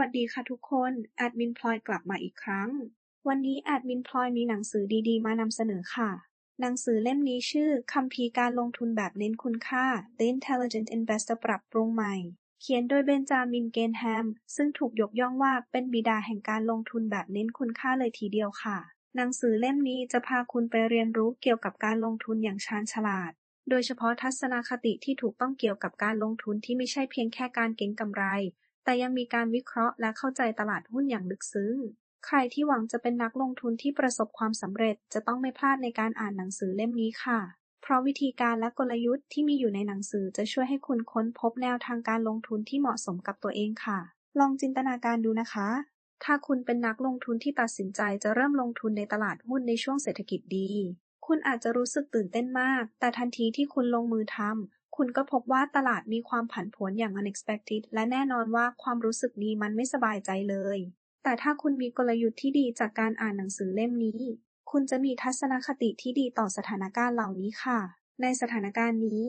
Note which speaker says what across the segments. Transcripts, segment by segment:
Speaker 1: วัสดีค่ะทุกคน แอดมินพลอยกลับมาอีกครั้ง วันนี้แอดมินพลอยมีหนังสือดีๆ มานำเสนอค่ะ หนังสือเล่มนี้ชื่อคัมภีร์การลงทุนแบบเน้นคุณค่า The Intelligent Investor ปรับปรุงใหม่ เขียนโดยเบนจามิน เกนแฮม ซึ่งถูกยกย่องว่าเป็นบิดาแห่งการลงทุนแบบเน้นคุณค่าเลยทีเดียวค่ะ หนังสือเล่มนี้จะพาคุณไปเรียนรู้เกี่ยวกับการลงทุนอย่างชาญฉลาด โดยเฉพาะทัศนคติที่ถูกต้องเกี่ยวกับการลงทุนที่ไม่ใช่เพียงแค่การเก็งกำไร แต่ยังมีการวิเคราะห์และเข้าใจตลาดหุ้นอย่างลึกซึ้ง ใครที่หวังจะเป็นนักลงทุนที่ประสบความสำเร็จจะต้องไม่พลาดในการอ่านหนังสือเล่มนี้ค่ะ เพราะวิธีการและกลยุทธ์ที่มีอยู่ในหนังสือจะช่วยให้คุณค้นพบแนวทางการลงทุนที่เหมาะสมกับตัวเองค่ะ ลองจินตนาการดูนะคะ ถ้าคุณเป็นนักลงทุนที่ตัดสินใจจะเริ่มลงทุนในตลาดหุ้นในช่วงเศรษฐกิจดี คุณอาจจะรู้สึกตื่นเต้นมาก แต่ทันทีที่คุณลงมือทำ คุณก็พบว่าตลาดมีความผันผวนอย่าง unexpected และแน่นอนว่าความรู้สึกนี้มันไม่สบายใจเลย แต่ถ้าคุณมีกลยุทธ์ที่ดีจากการอ่านหนังสือเล่มนี้ คุณจะมีทัศนคติที่ดีต่อสถานการณ์เหล่านี้ค่ะ ในสถานการณ์นี้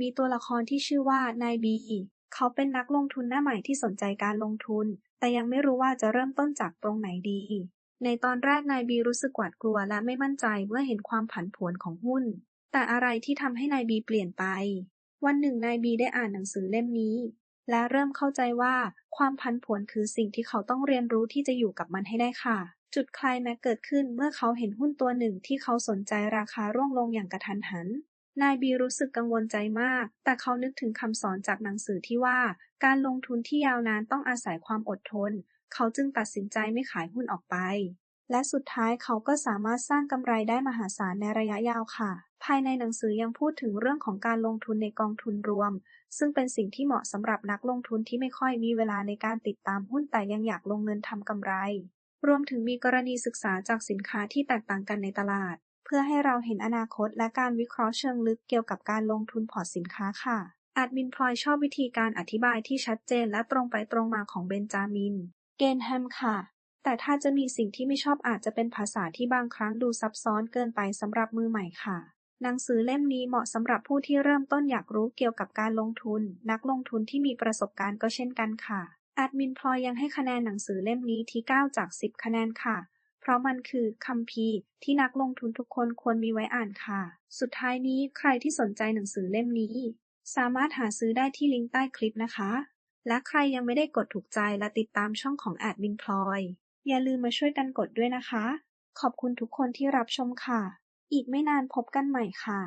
Speaker 1: มีตัวละครที่ชื่อว่านายบีเขาเป็นนักลงทุนหน้าใหม่ที่สนใจการลงทุน แต่ยังไม่รู้ว่าจะเริ่มต้นจากตรงไหนดี ในตอนแรกนายบีรู้สึกหวาดกลัวและไม่มั่นใจเมื่อเห็นความผันผวนของหุ้น แต่อะไรที่ทำให้นายบีเปลี่ยนไป วันหนึ่งนายบีได้อ่านหนังสือเล่มนี้ และเริ่มเข้าใจว่าความผันผวนคือสิ่งที่เขาต้องเรียนรู้ที่จะอยู่กับมันให้ได้ค่ะ จุดคลายแม็กเกิดขึ้นเมื่อเขาเห็นหุ้นตัวหนึ่งที่เขาสนใจราคาร่วงลงอย่างกระทันหันนายบีรู้สึกกังวลใจมาก แต่เขานึกถึงคำสอนจากหนังสือที่ว่า การลงทุนที่ยาวนานต้องอาศัยความอดทน เขาจึงตัดสินใจไม่ขายหุ้นออกไป และสุดท้ายเขาก็สามารถสร้างกำไรได้มหาศาลในระยะยาวค่ะ ภายในหนังสือยังพูดถึงเรื่องของการลงทุนในกองทุนรวม ซึ่งเป็นสิ่งที่เหมาะสำหรับนักลงทุนที่ไม่ค่อยมีเวลาในการติดตามหุ้นแต่ยังอยากลงเงินทำกำไร รวมถึงมีกรณีศึกษาจากสินค้าที่แตกต่างกันในตลาด เพื่อให้เราเห็นอนาคตและการวิเคราะห์เชิงลึกเกี่ยวกับการลงทุนพอร์ตสินค้าค่ะแอดมินพลอยชอบวิธีการอธิบายที่ชัดเจนและตรงไปตรงมาของเบนจามิน เกนแฮมค่ะ แต่ถ้าจะมีสิ่งที่ไม่ชอบอาจจะเป็นภาษาที่บางครั้งดูซับซ้อนเกินไปสำหรับมือใหม่ค่ะ หนังสือเล่มนี้เหมาะสำหรับผู้ที่เริ่มต้นอยากรู้เกี่ยวกับการลงทุน นักลงทุนที่มีประสบการณ์ก็เช่นกันค่ะแอดมินพลอยยังให้คะแนนหนังสือเล่มนี้ที่ 9 จาก 10 คะแนนค่ะ เพราะมันคือคัมภีร์ที่นักลงทุนทุกคนควรมีไว้อ่านค่ะ สุดท้ายนี้ใครที่สนใจหนังสือเล่มนี้ สามารถหาซื้อได้ที่ลิงก์ใต้คลิปนะคะ และใครยังไม่ได้กดถูกใจและติดตามช่องของแอดมินพลอย อย่าลืมมาช่วยกันกดด้วยนะคะ ขอบคุณทุกคนที่รับชมค่ะ อีกไม่นานพบกันใหม่ค่ะ